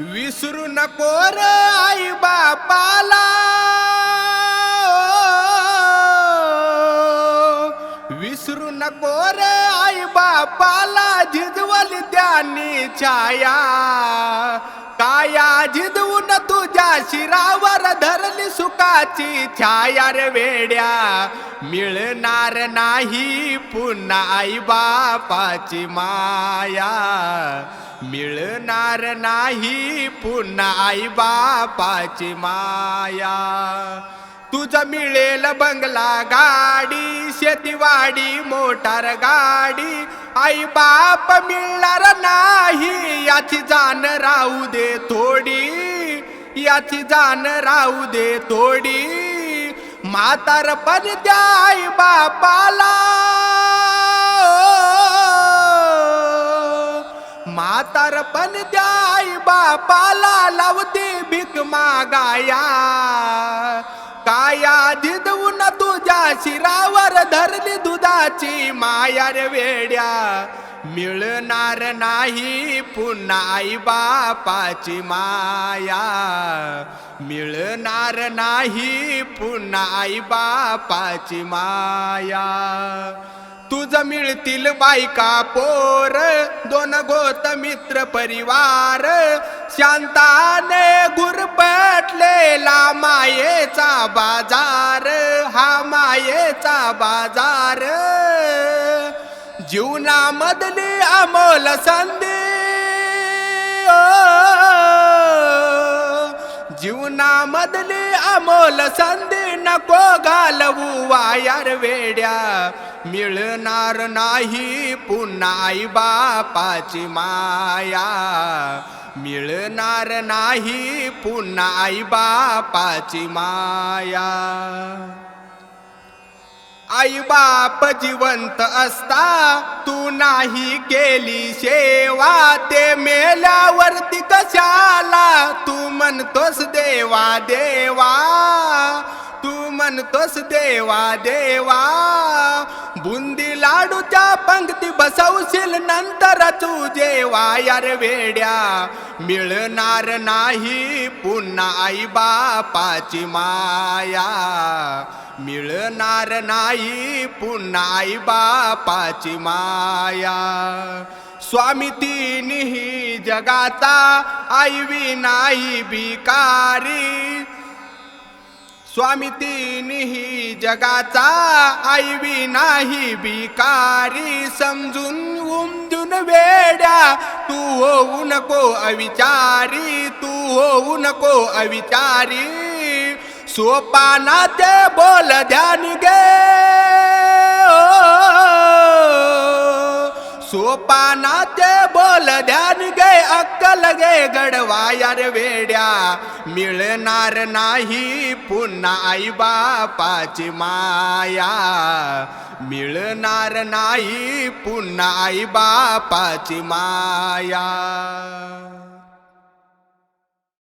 विसरू नको रे आई बापाला. विसरू नको रे आई बापाला झिजवली त्यांनी छाया. काया झिजवून तुझ्या शिरावर धरली सुखाची छाया रे वेड्या. मिळणार नाही पुन्हा आई बापाची माया. मिळणार नाही पुन्हा आई बापाची माया. तुझं मिळेल बंगला गाडी शेतीवाडी मोटार गाडी. आई बाप मिळणार नाही याची जाण राहू दे थोडी. याची जाण राहू दे थोडी. म्हातारपण द्या आई बापाला म्हातारपण पण आई बापाला लावते भीक मागाया. काया जिदवून तुझ्या शिरावर धरली दुधाची मायार वेड्या. मिळणार नाही पुन्हा आई बापाची माया. मिळणार नाही पुन्हा आई बापाची माया. तुझ मिळतील बायका पोर दोन गोत मित्र परिवार. शांताने गुरपटलेला मायेचा बाजार हा मायेचा बाजार. जीवनामधली अमोल संधी जीवनामधली अमोल संधी. नको घालवू वायार वेड्या. मिळणार नाही पुन्हा आई बापाची माया. मिळणार नाही पुन्हा आई बापाची माया. आई बाप जिवंत असता तू नाही केली सेवा. ते मेल्यावरती कशाला? तू म्हणतोस देवा देवा. म्हणतोस देवा देवा? बुंदी लाडूच्या पंक्ती बसवशील नंतर तू जेवा यार वेड्या? मिळणार नाही पुन्हा आई बापाची माया. मिळणार नाही पुन्हा आई बापाची माया. स्वामी तिन्ही जगाचा आई विनाई भिकारी. स्वामी तिन्ही जगाचा आईवी नाही भिकारी समजून उमजून वेड्या. तू होऊ नको अविचारी तू होऊ नको अविचारी. सोपाना ते बोल ध्यान गे सोपाना ते बोल ध्यान गे अक्कल गे गडवा यार वेड्या. मिळणार नाही पुन्हा आई बापाची माया. मिळणार नाही पुन्हा आई बापाची माया.